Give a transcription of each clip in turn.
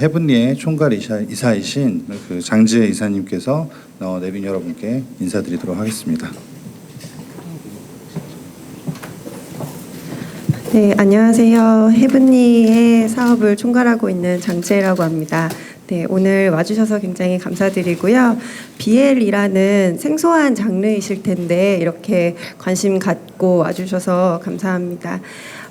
해븐리의 총괄 이사, 이사 이신 그 장지혜 이사님께서 어, 내빈 여러분께 인사드리도록 하겠습니다. 네, 안녕하세요. 해븐리의 사업을 총괄하고 있는 장지혜라고 합니다. 네, 오늘 와주셔서 굉장히 감사드리고요. BL이라는 생소한 장르이실 텐데 이렇게 관심 갖고 와주셔서 감사합니다.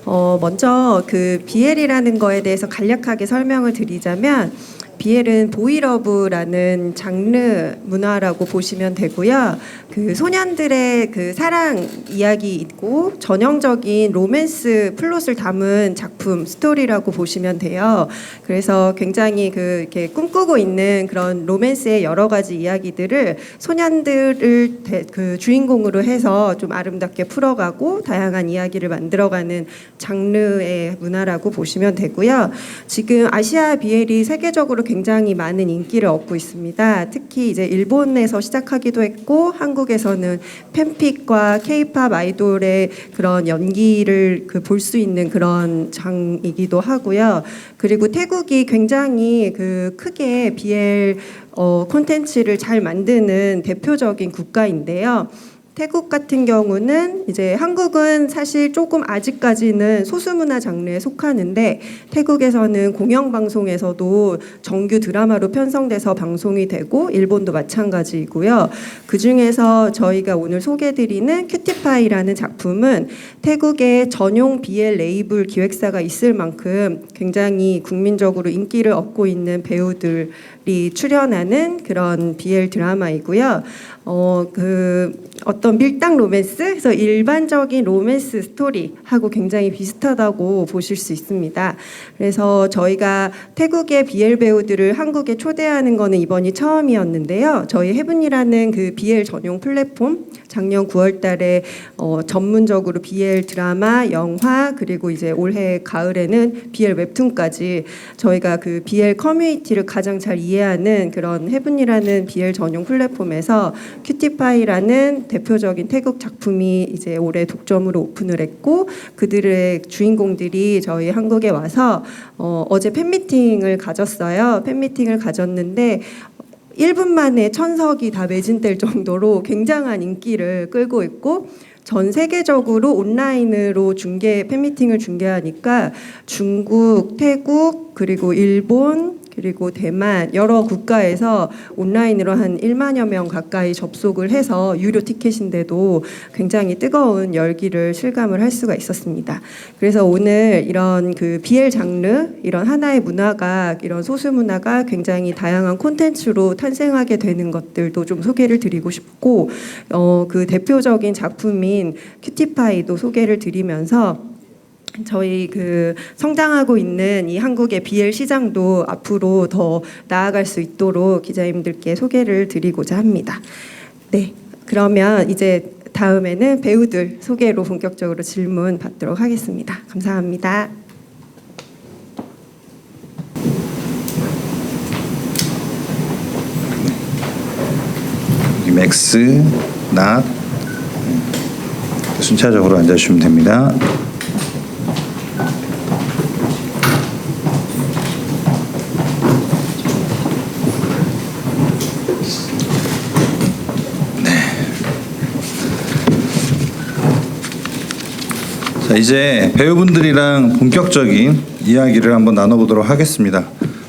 어, 먼저 그 BL이라는 거에 대해서 간략하게 설명을 드리자면 BL은 보이러브라는 장르 문화라고 보시면 되고요. 그 소년들의 그 사랑 이야기 있고 전형적인 로맨스 플롯을 담은 작품 스토리라고 보시면 돼요. 그래서 굉장히 그 이렇게 꿈꾸고 있는 그런 로맨스의 여러 가지 이야기들을 소년들을 대- 그 주인공으로 해서 좀 아름답게 풀어가고 다양한 이야기를 만들어가는 장르의 문화라고 보시면 되고요. 지금 아시아 비엘이 세계적으로 굉장히 많은 인기를 얻고 있습니다. 특히 이제 일본에서 시작하기도 했고 한국에서는 팬픽과 케이팝 아이돌의 그런 연기를 그 볼 수 있는 그런 장이기도 하고요. 그리고 태국이 굉장히 그 크게 BL 어, 콘텐츠를 잘 만드는 대표적인 국가인데요. 태국 같은 경우는 이제 한국은 사실 조금 아직까지는 소수문화 장르에 속하는데 태국에서는 공영방송에서도 정규 드라마로 편성돼서 방송이 되고 일본도 마찬가지이고요. 그 중에서 저희가 오늘 소개드리는 큐티파이라는 작품은 태국의 전용 BL 레이블 기획사가 있을 만큼 굉장히 국민적으로 인기를 얻고 있는 배우들이 출연하는 그런 BL 드라마이고요. 어, 그 어떤 밀당 로맨스, 그래서 일반적인 로맨스 스토리하고 굉장히 비슷하다고 보실 수 있습니다. 그래서 저희가 태국의 BL 배우들을 한국에 초대하는 거는 이번이 처음이었는데요. 저희 해븐이라는 그 BL 전용 플랫폼 작년 9월 달에 어, 전문적으로 BL 드라마, 영화 그리고 이제 올해 가을에는 BL 웹툰까지 저희가 그 BL 커뮤니티를 가장 잘 이해하는 그런 해븐이라는 BL 전용 플랫폼에서 큐티파이라는 대표적인 태국 작품이 이제 올해 독점으로 오픈을 했고 그들의 주인공들이 저희 한국에 와서 어, 어제 팬미팅을 가졌어요. 팬미팅을 가졌는데 1분 만에 천석이 다 매진될 정도로 굉장한 인기를 끌고 있고 전 세계적으로 온라인으로 중계 팬미팅을 중계하니까 중국, 태국 그리고 일본 그리고 대만 여러 국가에서 온라인으로 한 1만여 명 가까이 접속을 해서 유료 티켓인데도 굉장히 뜨거운 열기를 실감을 할 수가 있었습니다. 그래서 오늘 이런 그 BL 장르 이런 하나의 문화가 이런 소수 문화가 굉장히 다양한 콘텐츠로 탄생하게 되는 것들도 좀 소개를 드리고 싶고 어 그 대표적인 작품인 큐티파이도 소개를 드리면서 저희 그 성장하고 있는 이 한국의 BL 시장도 앞으로 더 나아갈 수 있도록 기자님들께 소개를 드리고자 합니다. 네, 그러면 이제 다음에는 배우들 소개로 본격적으로 질문 받도록 하겠습니다. 감사합니다. 맥스, 낫 네. 순차적으로 앉아주시면 됩니다. 이제 배우분들이랑 본격적인 이야기를 한번 나눠보도록 하겠습니다.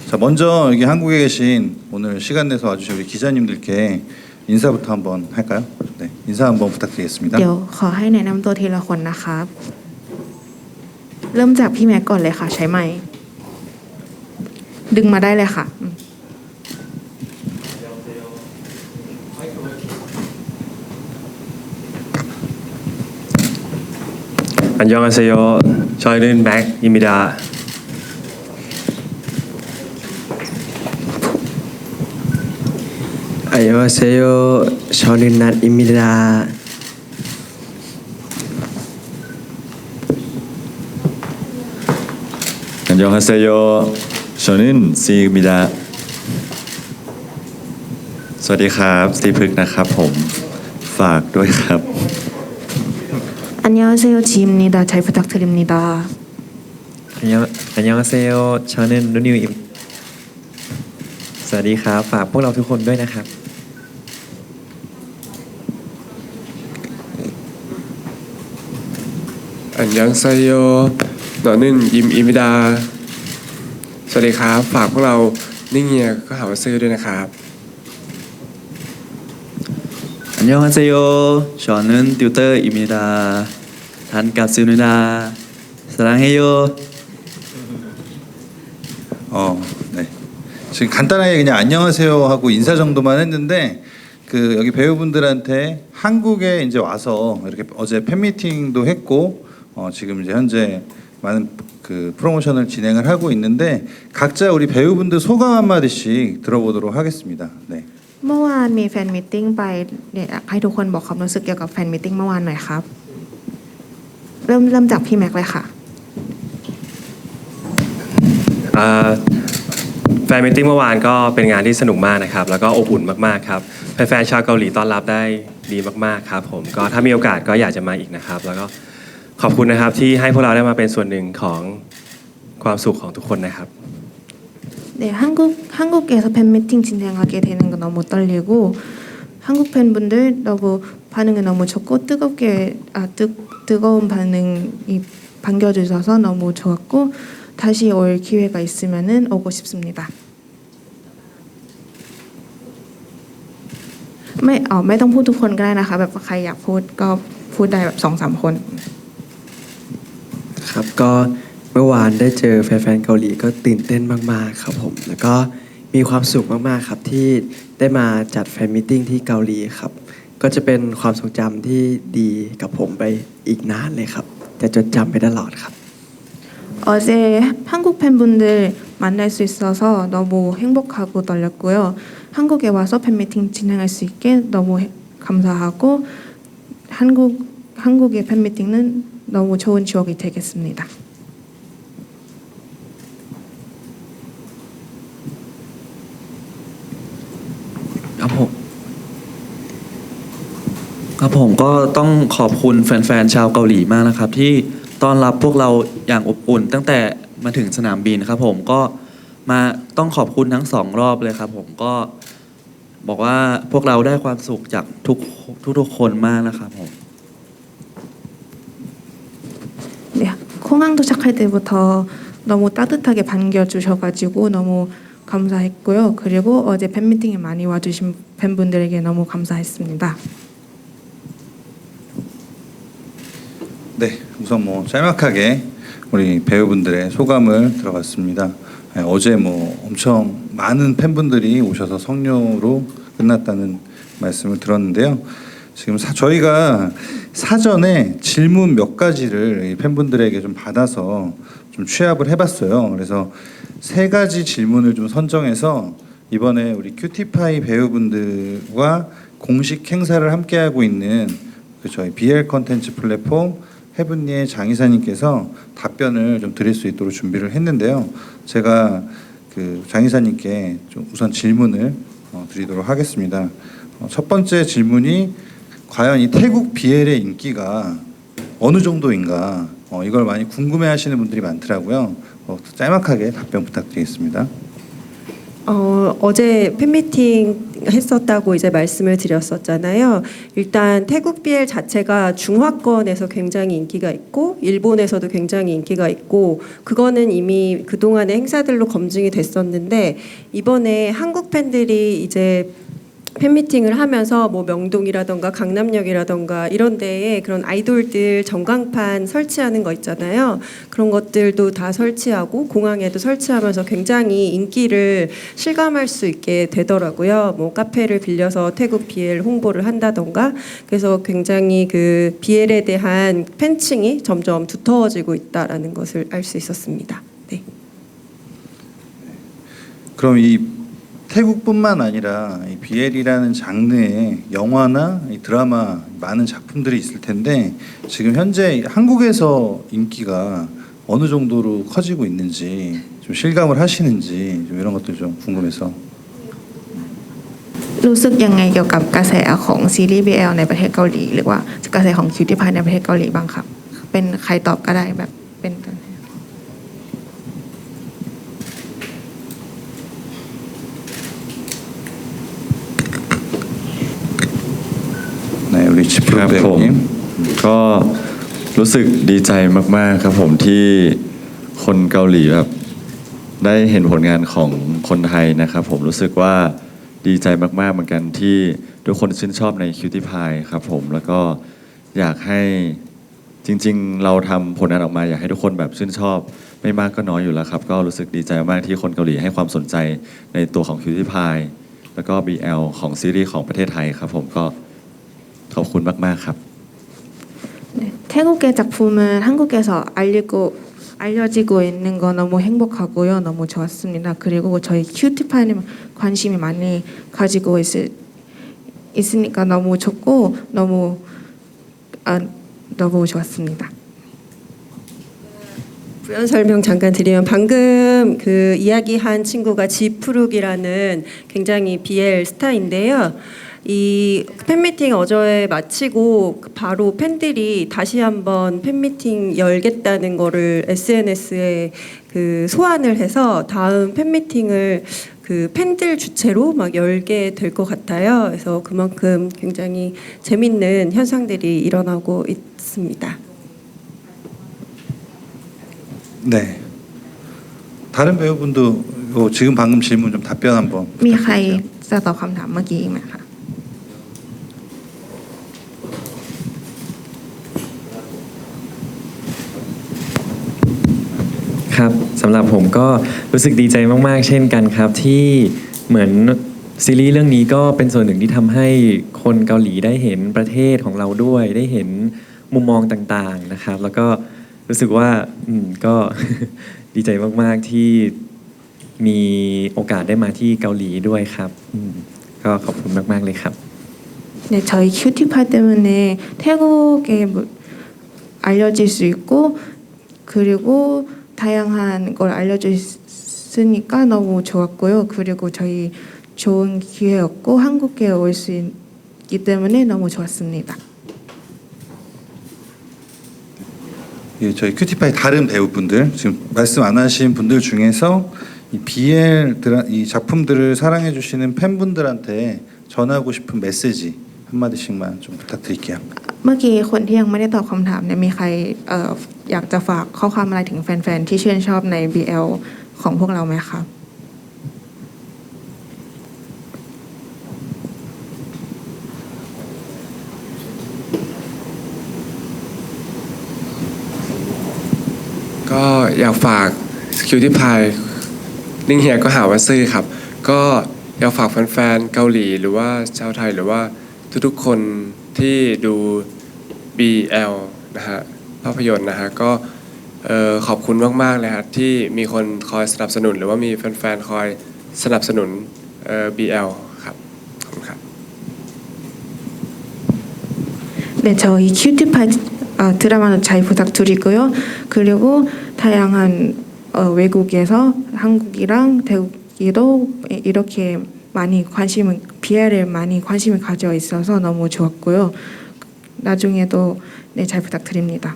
자 먼저 여기 한국에 계신 오늘 시간 내서 와주신 우리 기자님들께 인사부터 한번 할까요? 네 인사 한번 부탁드리겠습니다. เดี๋ยวขอให้แนะนำตัวทีละคนนะครับ เริ่มจากพี่แม็กก่อนเลยค่ะ ใช้ไมค์ดึงมาได้เลยค่ะอืม อันยองอาเซโยชอยลื่นแบ็กยิมิดา อันยองอาเซโชอยนนัดยิมิดา อันยองอาเซโชอยนซีมิดา สวัสดีครับสีพึกนะครับผม ฝากด้วยครับ 안녕하세요 지입니다 잘 부탁드립니다 안녕 안녕하세요. 저는 누니입 สวัสดีครับ ฝากพวกเราทุกคนด้วยนะครับ อันยังไซโยหนอนึ่นยิมอิมิดา สวัสดีครับ ฝากพวกเรานิ่งเงียก็หาว่าซื้อด้วยนะครับ 안녕하세요. 저는 듀터입니다. 반갑습니다. 사랑해요. 어, 네. 지금 간단하게 그냥 안녕하세요 하고 인사 정도만 했는데 그 여기 배우분들한테 한국에 이제 와서 이렇게 어제 팬미팅도 했고 어, 지금 이제 현재 많은 그 프로모션을 진행을 하고 있는데 각자 우리 배우분들 소감 한 마디씩 들어보도록 하겠습니다. 네. เมื่อวานมีแฟนมิทติ้งไปเนี่ยอยากให้ทุกคนบอกความรู้สึกเกี่ยวกับแฟนมิทติ้งเมื่อวานหน่อยครับ เริ่มเริ่มจากพี่แม็กซ์เลยค่ะ อ่าแฟนมิทติ้งเมื่อวานก็เป็นงานที่สนุกมากนะครับ แล้วก็อบอุ่นมากๆครับแฟนๆชาวเกาหลีต้อนรับได้ดีมากๆครับผมก็ถ้ามีโอกาสก็อยากจะมาอีกนะครับ แล้วก็ขอบคุณนะครับที่ให้พวกเราได้มาเป็นส่วนหนึ่งของความสุขของทุกคนนะครับ 네, 한국 한국에서 팬미팅 진행하게 되는 거 너무 떨리고 한국 팬분들 너무 반응이 너무 좋고 뜨겁게 아 뜨, 뜨거운 반응이 반겨주셔서 너무 좋았고 다시 올 기회가 있으면은 오고 싶습니다. ไม่อ๋อไม่ต้องพูดทุกคนก็ได้นะคะ แบบว่าใครอยากพูดก็พูดได้แบบสองสามคน ครับก็เมื่อวานได้เจอแฟนๆเกาหลีก็ตื่นเต้นมากๆครับผม แล้วก็มีความสุขมากๆครับที่ได้มาจัดแฟนมิทติ้งที่เกาหลีครับ ก็จะเป็นความทรงจำที่ดีกับผมไปอีกนานเลยครับ จะจดจำไปตลอดครับ 어제 한국 팬분들 만날 수 있어서 너무 행복하고 떨렸고요. 한국에 와서 팬미팅 진행할 수 있게 너무 해- 감사하고 한국 한국의 팬미팅은 너무 좋은 추억이 되겠습니다. ครับผม ครับผมก็ต้องขอบคุณแฟนๆชาวเกาหลีมากนะครับ ที่ต้อนรับพวกเราอย่างอบอุ่น ตั้งแต่มาถึงสนามบินครับผมก็มาต้องขอบคุณทั้งสองรอบเลยครับ ผมก็บอกว่าพวกเราได้ความสุขจากทุกทุกๆคนมากนะครับผม 네, 공항 도착할 때부터 너무 따뜻하게 반겨주셔가지고 너무 감사했고요. 그리고 어제 팬미팅에 많이 와주신 팬분들에게 너무 감사했습니다. 네, 우선 뭐 짤막하게 우리 배우분들의 소감을 들어봤습니다. 네, 어제 뭐 엄청 많은 팬분들이 오셔서 성료로 끝났다는 말씀을 들었는데요. 지금 사, 저희가 사전에 질문 몇 가지를 이 팬분들에게 좀 받아서 좀 취합을 해봤어요. 그래서 세 가지 질문을 좀 선정해서 이번에 우리 큐티파이 배우분들과 공식 행사를 함께하고 있는 그 저희 BL 컨텐츠 플랫폼 해븐니의 장 이사님께서 답변을 좀 드릴 수 있도록 준비를 했는데요. 제가 그장 이사님께 좀 우선 질문을 어, 드리도록 하겠습니다. 어, 첫 번째 질문이 과연 이 태국 BL의 인기가 어느 정도인가 어, 이걸 많이 궁금해하시는 분들이 많더라고요. 어, 짤막하게 답변 부탁드리겠습니다. 어, 어제 팬미팅 했었다고 이제 말씀을 드렸었잖아요. 일단 태국 BL 자체가 중화권에서 굉장히 인기가 있고 일본에서도 굉장히 인기가 있고 그거는 이미 그동안의 행사들로 검증이 됐었는데 이번에 한국 팬들이 이제 팬미팅을 하면서 뭐 명동이라던가 강남역이라던가 이런 데에 그런 아이돌들 전광판 설치하는 거 있잖아요. 그런 것들도 다 설치하고 공항에도 설치하면서 굉장히 인기를 실감할 수 있게 되더라고요. 뭐 카페를 빌려서 태국 BL 홍보를 한다던가 그래서 굉장히 그 BL에 대한 팬층이 점점 두터워지고 있다라는 것을 알 수 있었습니다. 네. 그럼 이 태국뿐만 아니라 이 BL이라는 장르의 영화나 이 드라마 많은 작품들이 있을 텐데 지금 현재 한국에서 인기가 어느 정도로 커지고 있는지 좀 실감을 하시는지 좀 이런 것들 좀 궁금해서 รู้สึกยังไงเกี่ยวกับกระแสของซีรีส์ BL ในประเทศเกาหลี หรือว่ากระแสของคิวตี้พายในประเทศเกาหลีบ้างครับ เป็นใครตอบก็ได้แบบเป็นตัวแทน ครับผม ก็รู้สึกดีใจมากๆครับผมที่คนเกาหลีแบบได้เห็นผลงานของคนไทยนะครับ ผมรู้สึกว่าดีใจมากๆเหมือนกันที่ทุกคนชื่นชอบในคิวตี้พายครับผมแล้วก็อยากให้จริง ๆ เราทำผลงานออกมาอยากให้ทุกคนแบบชื่นชอบ ไม่มากก็น้อยอยู่แล้วครับ ก็รู้สึกดีใจมากที่คนเกาหลีให้ความสนใจในตัวของคิวตี้พายแล้วก็ BL ของซีรีส์ของประเทศไทยครับผมก็ ขอบคุณมากๆครับ 네, 태국의 작품은 한국에서 알리고 알려지고 있는 거 너무 행복하고요. 너무 좋았습니다. 그리고 저희 큐티파이에 관심이 많이 가지고 있을, 있으니까 너무 좋고 너무 아, 너무 좋았습니다. 부연 설명 잠깐 드리면 방금 그 이야기한 친구가 지프룩이라는 굉장히 BL 스타인데요. 이 팬미팅 어제 마치고 바로 팬들이 다시 한번 팬미팅 열겠다는 거를 SNS에 그 소환을 해서 다음 팬미팅을 그 팬들 주체로 막 열게 될 것 같아요. 그래서 그만큼 굉장히 재밌는 현상들이 일어나고 있습니다. 네. 다른 배우분도 요 지금 방금 질문 좀 답변 한번 มีใคร 부탁드릴게요. จะตอบคำถามเมื่อกี้อีกไหมคะ ครับสำหรับผมก็รู้สึกดีใจมาก ๆ เช่นกันครับ ที่เหมือนซีรีส์เรื่องนี้ก็เป็นส่วนหนึ่งที่ทำให้คนเกาหลีได้เห็นประเทศของเราด้วย ได้เห็นมุมมองต่างๆนะครับ แล้วก็รู้สึกว่าอืมก็ ดีใจมาก ๆ ที่มีโอกาสได้มาที่เกาหลีด้วยครับอืมก็ขอบคุณมาก ๆ เลยครับ 네, 저희 큐티파 때문에 태국에 뭐 알려질 수 있고 그리고 다양한 걸 알려줬으니까 너무 좋았고요. 그리고 저희 좋은 기회였고 한국에 올 수 있기 때문에 너무 좋았습니다. 예, 저희 큐티파이 다른 배우분들 지금 말씀 안 하신 분들 중에서 이 BL 드라, 이 작품들을 사랑해 주시는 팬분들한테 전하고 싶은 메시지 한 마디씩만 좀 부탁드릴게요. เมื่อกี้คนที่ยังไม่ได้ตอบคำถามเนี่ยมีใครเอออยากจะฝากข้อความอะไรถึงแฟนๆ ที่ชื่นชอบใน BL ของพวกเราไหมคะก็อยากฝากคิวที่พายนิ่งเฮียก็หาว่าซื่อครับ ก็อยากฝากแฟนๆเกาหลีหรือว่าชาวไทยหรือว่าทุกๆคน ที่ดู BL นะฮะภาพยนตร์นะฮะก็ขอบคุณมากๆเลยครับที่มีคนคอยสนับสนุน หรือว่ามีแฟนๆคอยสนับสนุนเอ่อ BL ครับขอบคุณครับ 네, 저희 큐티파이 아, 드라마는 잘 부탁드리고 요. 그리고 다양한 어, 외국에서 한국이랑 태국이도 이렇게 많이 관심을 BL에 많이 관심을 가져 있어서 너무 좋았고요. 나중에도 네, 잘 부탁드립니다.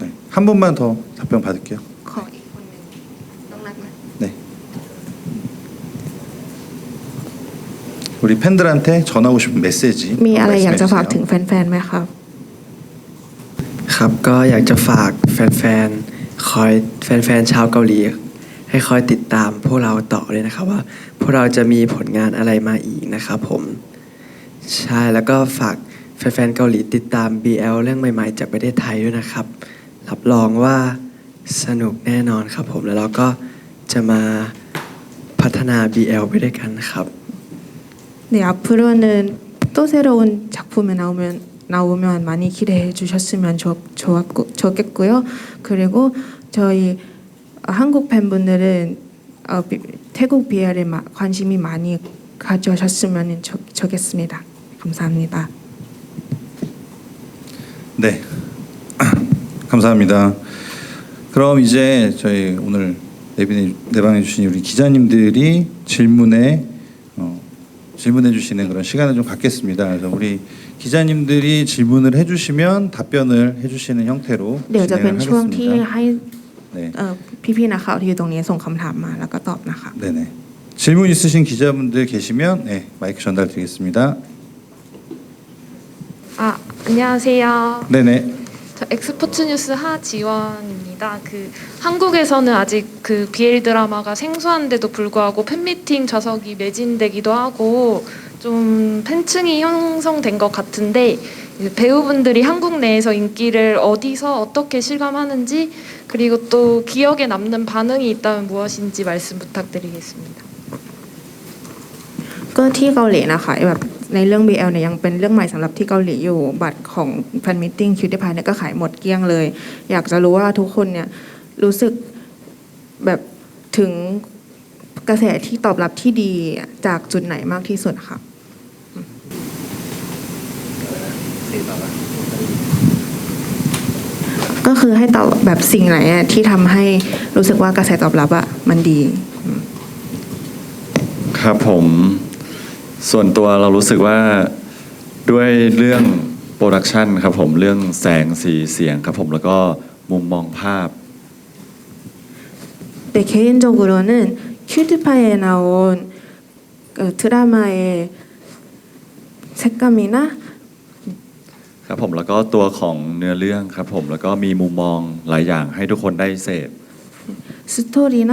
네, 한 분만 더 답변 받을게요. 네. 우리 팬들한테 전하고 싶은 메시지 มีอะไรอยากจะฝาก 말씀해 ถึง 주세요. แฟนๆไหมครับ ครับก็อยากจะฝากแฟนๆ คอยแฟนๆ ชาวเกาหลี ให้คอยติดตามพวกเราต่อเลยนะครับว่า พวกเราจะมีผลงานอะไรมาอีกนะครับผม ใช่แล้วก็ฝากแฟนๆ เกาหลีติดตาม BL เรื่องใหม่ๆ จากประเทศไทยด้วยนะครับ รับรองว่าสนุกแน่นอนครับผมแล้วเราก็จะมาพัฒนา BL ไปด้วยกันนะครับ 네, 앞으로는 또 새로운 작품이 나오면 나오면 많이 기대해 주셨으면 좋, 좋았고, 좋겠고요. 그리고 저희 어, 한국 팬분들은 어, 비, 태국 비하에 관심이 많이 가져셨으면 좋겠습니다. 감사합니다. 네, 감사합니다. 그럼 이제 저희 오늘 내방해 주신 우리 기자님들이 질문에 어, 질문해 주시는 그런 시간을 좀 갖겠습니다. 그래서 우리 기자님들이 질문을 해주시면 답변을 해주시는 형태로 네, 진행을 하겠습니다. ให้ 네. เอ่อพี่ๆนักข่าวที่อยู่ตรงนี้ส่งคำถามมาแล้วก็ตอบนะคะ 네네. 질문 있으신 기자분들 계시면 네, 마이크 전달드리겠습니다. 안녕하세요. 네네. 저 엑스포츠 뉴스 하지원입니다. 그 한국에서는 아직 그 BL 드라마가 생소한데도 불구하고 팬미팅 좌석이 매진되기도 하고 좀 팬층이 형성된 것 같은데 그 배우분들이 한국 내에서 인기를 어디서 어떻게 실감하는지 그리고 또 기억에 남는 반응이 있다면 무엇인지 말씀 부탁드리겠습니다. ก็ที่เกาหลีนะคะแบบในเรื่อง BL เนี่ยยังเป็นเรื่องใหม่สำหรับที่เกาหลีอยู่บัตรของแฟนมิทติ้งคิวที่พายเนี่ยก็ขายหมดเกลี้ยงเลย อยากจะรู้ว่าทุกคนเนี่ยรู้สึกแบบถึงกระแสที่ตอบรับที่ดีจากจุดไหนมากที่สุดค่ะ ก็คือให้ตอบแบบสิ่งไหนอะที่ทำให้รู้สึกว่ากระแสตอบรับอะมันดี ครับผมส่วนตัวเรารู้สึกว่าด้วยเรื่องโปรดักชันครับผมเรื่องแสงสีเสียงครับผมแล้วก็มุมมองภาพ 네, 개인적으로는 큐티파이에 나온 그 드라마의 색감이나 ครับผมแล้วก็ตัวของเนื้อเรื่องครับผมแล้วก็มีมุมมองหลายอย่างให้ทุกคนได้เสพ 스토리나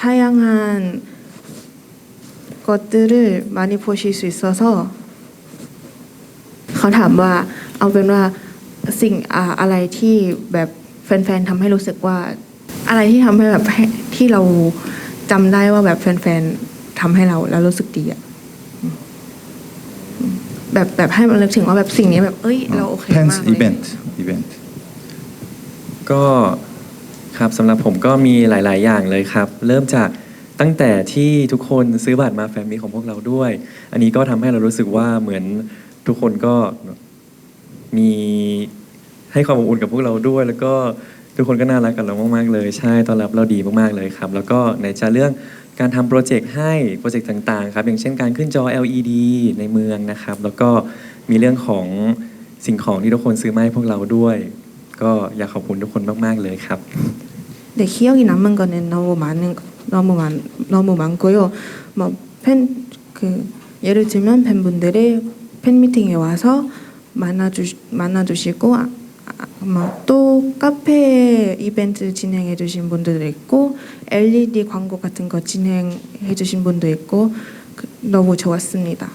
다양한 것들을 많이 보실 수 있어서 เขาถามว่าเอาเป็นว่าสิ่งอ่าอะไรที่แบบแฟนๆทำให้รู้สึกว่า อะไรที่ทำให้แบบให้ที่เราจำได้ว่าแบบแฟนๆทำให้เราแล้วรู้สึกดีอะอืม แบบแบบให้มันนึกถึงว่าแบบสิ่งนี้แบบเอ้ยเราโอเคมาก Pens เลย event event ก็ครับสำหรับผมก็มีหลาย ๆ อย่างเลยครับ เริ่มจากตั้งแต่ที่ทุกคนซื้อบัตรมาแฟนมีของพวกเราด้วย อันนี้ก็ทำให้เรารู้สึกว่าเหมือนทุกคนก็มีให้ความอบอุ่นกับพวกเราด้วย แล้วก็ทุกคนก็น่ารักกับเรามาก ๆ เลย ใช่ตอนรับเราดีมาก ๆ เลยครับ แล้วก็ในจะเรื่อง การทำโปรเจกต์ให้โปรเจกต์ต่าง ๆ ครับ อย่างเช่นการขึ้นจอ LED ในเมืองนะครับ แล้วก็มีเรื่องของสิ่งของที่ทุกคนซื้อมาให้พวกเราด้วย ก็อยากขอบคุณทุกคนมาก ๆ เลยครับ 네, 기억이 남는 거는 너무 많은 너무 많 너무 많고요. 뭐 팬 그 예를 들면 팬분들이 팬 미팅에 와서 만나주 만나주시고 아, 뭐또 카페 이벤트 진행해 주신 분들도 있고 LED 광고 같은 거 진행해 주신 분도 있고 그, 너무 좋았습니다.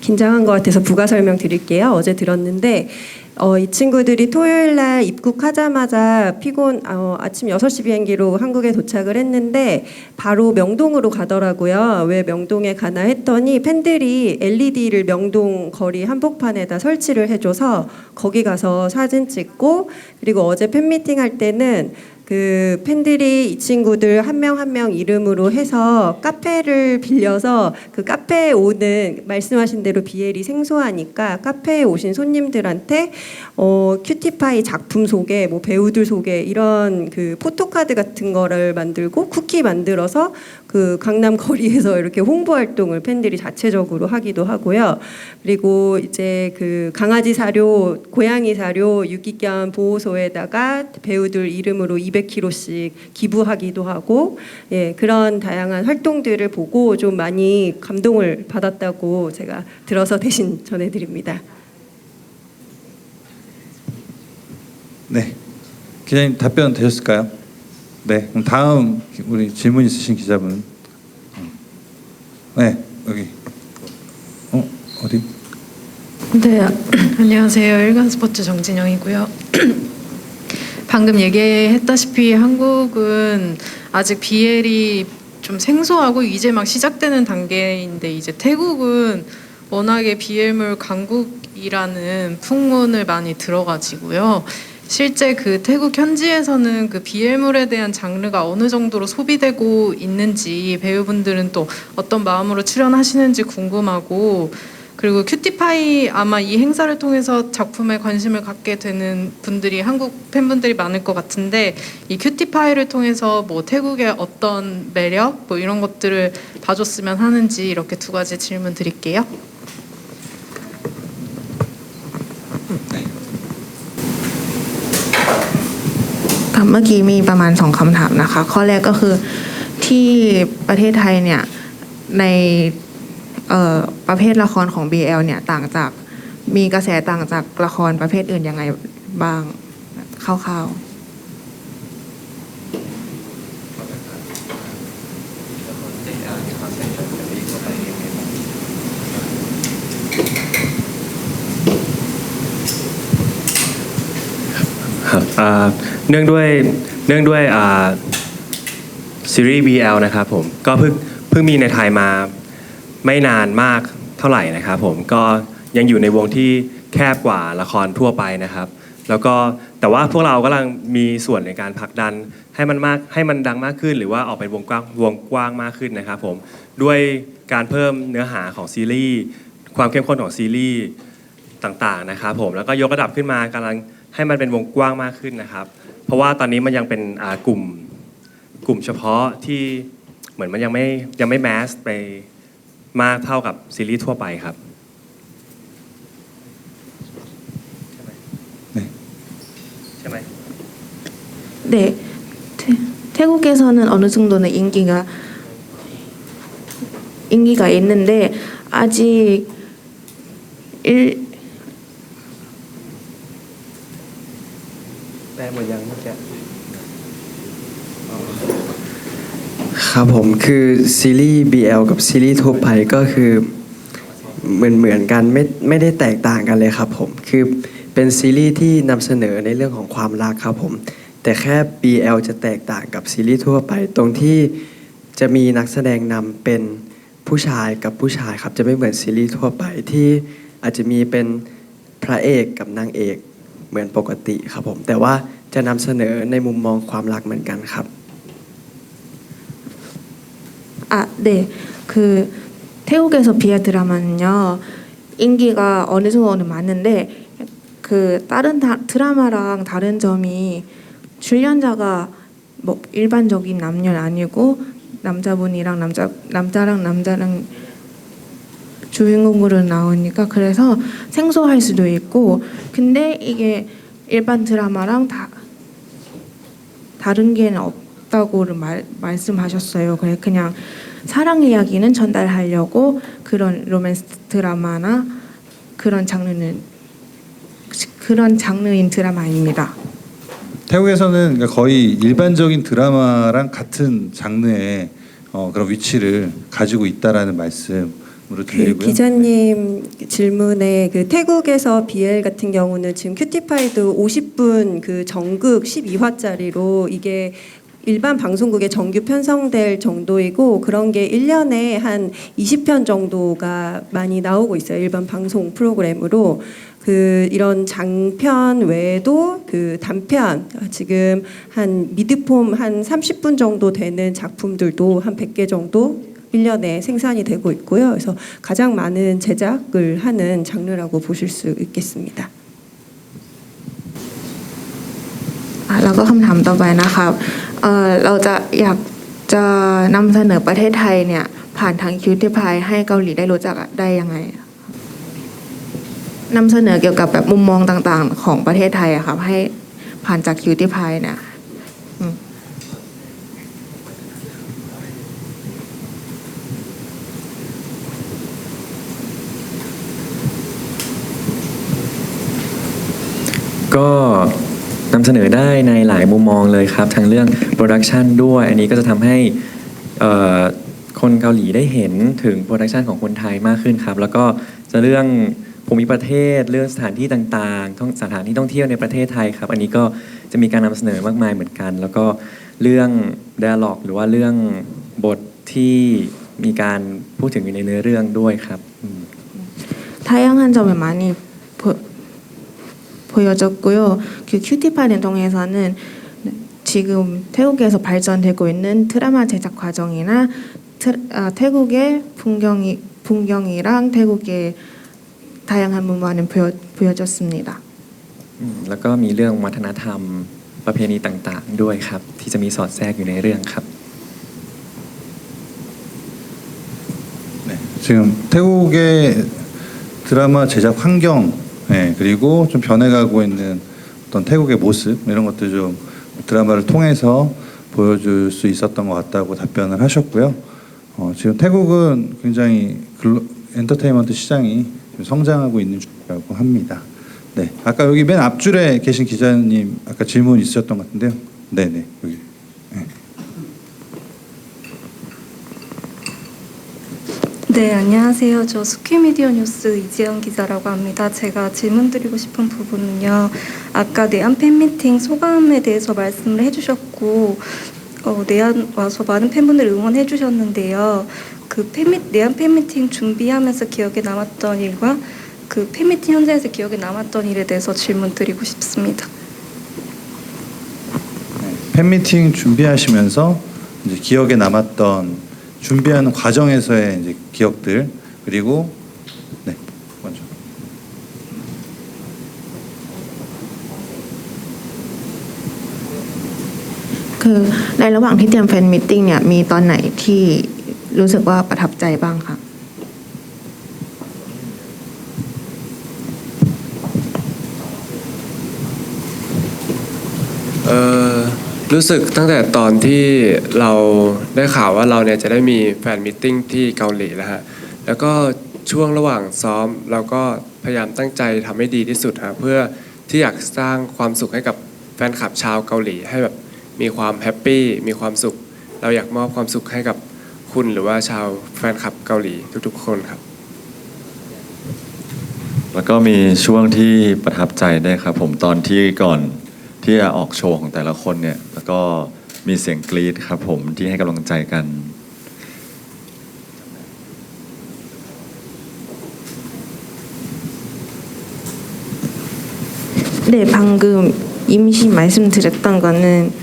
긴장한 것 같아서 부가 설명 드릴게요. 어제 들었는데 어, 이 친구들이 토요일 날 입국하자마자 피곤 어, 아침 6시 비행기로 한국에 도착을 했는데 바로 명동으로 가더라고요. 왜 명동에 가나 했더니 팬들이 LED를 명동 거리 한복판에다 설치를 해줘서 거기 가서 사진 찍고 그리고 어제 팬미팅 할 때는 그 팬들이 이 친구들 한 명 한 명 이름으로 해서 카페를 빌려서 그 카페에 오는 말씀하신 대로 비엘이 생소하니까 카페에 오신 손님들한테 어 큐티파이 작품 소개, 뭐 배우들 소개 이런 그 포토카드 같은 거를 만들고 쿠키 만들어서 그 강남 거리에서 이렇게 홍보 활동을 팬들이 자체적으로 하기도 하고요. 그리고 이제 그 강아지 사료, 고양이 사료 유기견 보호소에다가 배우들 이름으로 200kg씩 기부하기도 하고 예, 그런 다양한 활동들을 보고 좀 많이 감동을 받았다고 제가 들어서 대신 전해드립니다. 네. 기자님 답변 되셨을까요? 네. 그럼 다음 우리 질문 있으신 기자분. 네, 여기. 어, 어디? 네, 안녕하세요. 일간 스포츠 정진영이고요. 방금 얘기했다시피 한국은 아직 BL이 좀 생소하고 이제 막 시작되는 단계인데 이제 태국은 워낙에 BL물 강국이라는 풍문을 많이 들어가지고요. 실제 그 태국 현지에서는 그 BL물에 대한 장르가 어느 정도로 소비되고 있는지 배우분들은 또 어떤 마음으로 출연하시는지 궁금하고 그리고 큐티파이 아마 이 행사를 통해서 작품에 관심을 갖게 되는 분들이 한국 팬분들이 많을 것 같은데 이 큐티파이를 통해서 뭐 태국의 어떤 매력 뭐 이런 것들을 봐줬으면 하는지 이렇게 두 가지 질문 드릴게요. เมื่อกี้มีประมาณสองคำถามนะคะ ข้อแรกก็คือที่ประเทศไทยเนี่ยในประเภทละครของ BL เนี่ยต่างจากมีกระแสต่างจากละครประเภทอื่นยังไงบ้างคร่าวๆ ครับอ่า เนื่องด้วยเนื่องด้วยซีรีส์ BL นะครับผมก็เพิ่งเพิ่งมีในไทยมาไม่นานมากเท่าไหร่นะครับผมก็ยังอยู่ในวงที่แคบกว่าละครทั่วไปนะครับ แล้วก็แต่ว่าพวกเรากำลังมีส่วนในการผลักดันให้มันมากให้มันดังมากขึ้น หรือว่าออกเป็นวงกว้างวงกว้างมากขึ้นนะครับผมด้วยการเพิ่มเนื้อหาของซีรีส์ความเข้มข้นของซีรีส์ต่างๆนะครับผมแล้วก็ยกระดับขึ้นมากำลัง ให้มันเป็นวงกว้างมากขึ้นนะครับ เพราะว่าตอนนี้มันยังเป็นอ่ากลุ่มกลุ่มเฉพาะที่เหมือนมันยังไม่ยังไม่แมสไปมากเท่ากับซีรีส์ทั่วไปครับ ใช่ไหม 네. 태, 태국에서는 어느 정도는 인기가 인기가 있는데 아직 일 หมดยังเมื่อกี้ครับผมคือซีรีส์ BL กับซีรีส์ทั่วไปก็คือเหมือนเหมือนกันไม่ไม่ได้แตกต่างกันเลยครับผมคือเป็นซีรีส์ที่นำเสนอในเรื่องของความรักครับผมแต่แค่ BL จะแตกต่างกับซีรีส์ทั่วไป ตรงที่จะมีนักแสดงนำเป็นผู้ชายกับผู้ชายครับจะไม่เหมือนซีรีส์ทั่วไปที่อาจจะมีเป็นพระเอกกับนางเอก เหมือนปกติครับผม แต่ว่าจะนำเสนอในมุมมองความรักเหมือนกันครับ 아, 네. 그 태국에서 비하 드라마는요. 인기가 어느 정도는 많은데 그 다른 다, 드라마랑 다른 점이 출연자가 뭐 일반적인 남녀는 아니고 남자분이랑 남자 남자랑 남자랑 주인공으로 나오니까 그래서 생소할 수도 있고 근데 이게 일반 드라마랑 다 다른 게 없다고 말, 말씀하셨어요. 그래 그냥 사랑 이야기는 전달하려고 그런 로맨스 드라마나 그런 장르는 그런 장르인 드라마입니다. 태국에서는 그러니까 거의 일반적인 드라마랑 같은 장르의 어, 그런 위치를 가지고 있다라는 말씀으로 그. 기자님 질문에 그 태국에서 BL 같은 경우는 지금 큐티파이드 50분 그 정극 12화짜리로 이게 일반 방송국에 정규 편성될 정도이고 그런 게 1년에 한 20편 정도가 많이 나오고 있어요. 일반 방송 프로그램으로. 그 이런 장편 외에도 그 단편 지금 한 미드폼 한 30분 정도 되는 작품들도 한 100개 정도 1년에 생산이 되고 있고요. 그래서 가장 많은 제작을 하는 장르라고 보실 수 있겠습니다. อ่ะแล้วก็คำถามต่อไปนะครับเอ่อเราจะอยากจะนำเสนอประเทศไทยเนี่ยผ่านทางคิวที่พายให้เกาหลีได้รู้จักได้ยังไงนำเสนอเกี่ยวกับแบบมุมมองต่างๆ ของประเทศไทยอะครับให้ผ่านจากคิวที่พายเนี่ย ก็นำเสนอได้ในหลายมุมมองเลยครับทั้งเรื่องโปรดักชันด้วย อันนี้ก็จะทำให้คนเกาหลีได้เห็นถึงโปรดักชันของคนไทยมากขึ้นครับ แล้วก็จะเรื่องภูมิประเทศเรื่องสถานที่ต่างๆท่องสถานที่ท่องเที่ยวในประเทศไทยครับ อันนี้ก็จะมีการนำเสนอมากมายเหมือนกัน แล้วก็เรื่องดอะล็อกหรือว่าเรื่องบทที่มีการพูดถึงอยู่ในเนื้อเรื่องด้วยครับถ้าอย่างนั้นจะเป็นมานี่ 보여졌고요. 그 큐티파이를 통해서는 지금 태국에서 발전되고 있는 드라마 제작 과정이나 트, 아, 태국의 풍경이 풍경이랑 태국의 다양한 문화는 보여, 보여졌습니다. อืมแล้วก็มีเรื่องวัฒนธรรมประเพณีต่างๆ ด้วยครับ ที่จะมีสอดแทรกอยู่ในเรื่องครับ 네, 지금 태국의 드라마 제작 환경 예, 그리고 좀 변해가고 있는 어떤 태국의 모습 이런 것들 좀 드라마를 통해서 보여줄 수 있었던 것 같다고 답변을 하셨고요. 어, 지금 태국은 굉장히 글로, 엔터테인먼트 시장이 성장하고 있는 중이라고 합니다. 네, 아까 여기 맨 앞줄에 계신 기자님 아까 질문 있으셨던 것 같은데요. 네, 네 여기. 네, 안녕하세요. 저 스퀴미디어 뉴스 이지연 기자라고 합니다. 제가 질문 드리고 싶은 부분은요. 아까 내한 팬미팅 소감에 대해서 말씀을 해주셨고, 어, 내한 와서 많은 팬분들 응원해 주셨는데요. 그 팬미, 내한 팬미팅 준비하면서 기억에 남았던 일과 그 팬미팅 현장에서 기억에 남았던 일에 대해서 질문 드리고 싶습니다. 네, 팬미팅 준비하시면서 이제 기억에 남았던 준비하는 과정에서의 이제 기억들 그리고 네 먼저 그 คือในระหว่างที่เตรียมแฟนมิทติ้งเนี่ยมีตอนไหนที่รู้สึกว่าประทับใจบ้างคะ รู้สึกตั้งแต่ตอนที่เราได้ข่าวว่าเราเนี่ยจะได้มีแฟนมิทติ้งที่เกาหลีแล้วฮะแล้วก็ช่วงระหว่างซ้อมเราก็พยายามตั้งใจทำให้ดีที่สุดฮะเพื่อที่อยากสร้างความสุขให้กับแฟนคลับชาวเกาหลี ให้แบบมีความแฮปปี้มีความสุข เราอยากมอบความสุขให้กับคุณหรือว่าชาวแฟนคลับเกาหลีทุกๆ คนครับ แล้วก็มีช่วงที่ประทับใจได้วยครับผมตอนที่ก่อน ที่จะออกโชว์ของแต่ละคนเนี่ย แล้วก็มีเสียงกรี๊ดครับ ผมที่ให้กำลังใจกัน 네, 방금 임시 말씀드렸던 거는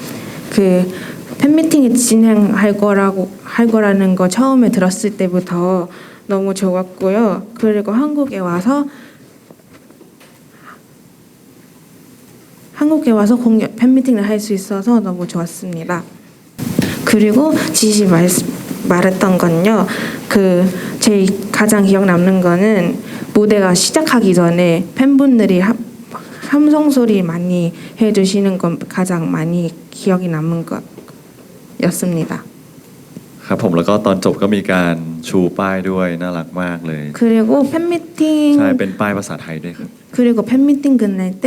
그 팬미팅이 진행할 거라고 할 거라는 거 처음에 들었을 때부터 너무 좋았고요. 그리고 한국에 와서 한국에 와서 공연 팬미팅을 할 수 있어서 너무 좋았습니다. 그리고 지시 말, 말했던 건요. 그 제일 가장 기억 남는 거는 무대가 시작하기 전에 팬분들이 함, 함성 소리 많이 해주시는 건 가장 많이 기억이 남은 것였습니다. ครับผมแล้วก็ตอนจบก็มีการชูป้ายด้วยน่ารักมากเลย 그리고 팬미팅 ใช่เป็นป้ายภาษาไทยด้วยครับ 그리고 팬미팅 끝날 때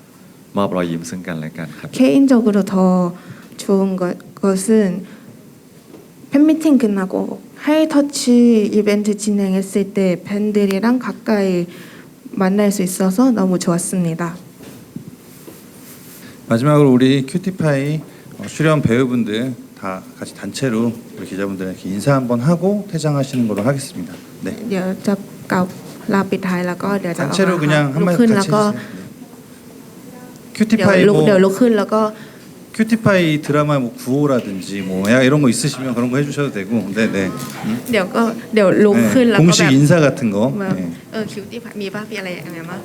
มอบรอยยิ้มซึ่งกันและกันครับ 개인적으로 더 좋은 것, 것은 팬미팅 끝나고 하이터치 이벤트 진행했을 때 팬들이랑 가까이 만날 수 있어서 너무 좋았습니다. 마지막으로 우리 큐티파이 어, 출연 배우분들 다 같이 단체로 우리 기자분들에게 인사 한번 하고 퇴장하시는 걸로 하겠습니다. 네. เดี๋ยวจะกลับลาปิดท้ายแล้วก็เดี๋ยวจะออก 단체로 มา 그냥 ลุก 한마디 ขึ้น 같이 แล้วก็ 해주세요. 네. เดี๋ยว 큐티파이 ลุก 뭐 เดี๋ยวลุกขึ้นแล้วก็ 큐티파이 드라마 뭐 구호라든지 뭐 야, 이런 거 있으시면 그런 거 해주셔도 되고, 네네. เดี๋ยวก็เดี๋ยวลุก 네, ขึ้นแล้วก็แบ 공식 บ 인사 같은 거. แบบ 네. เออคิวตี้มีป่ะมีอะไรอย่างเงี้ยมั้ย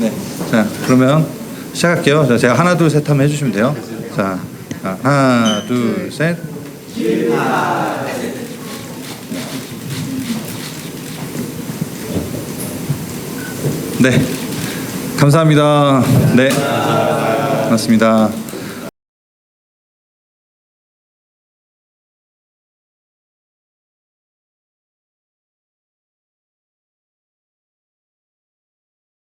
네. 자, 그러면 시작할게요. 자, 제가 하나, 둘, 셋 하면 해주시면 돼요. 자, 자, 하나, 둘, 셋. 네. 감사합니다. 네. 고맙습니다.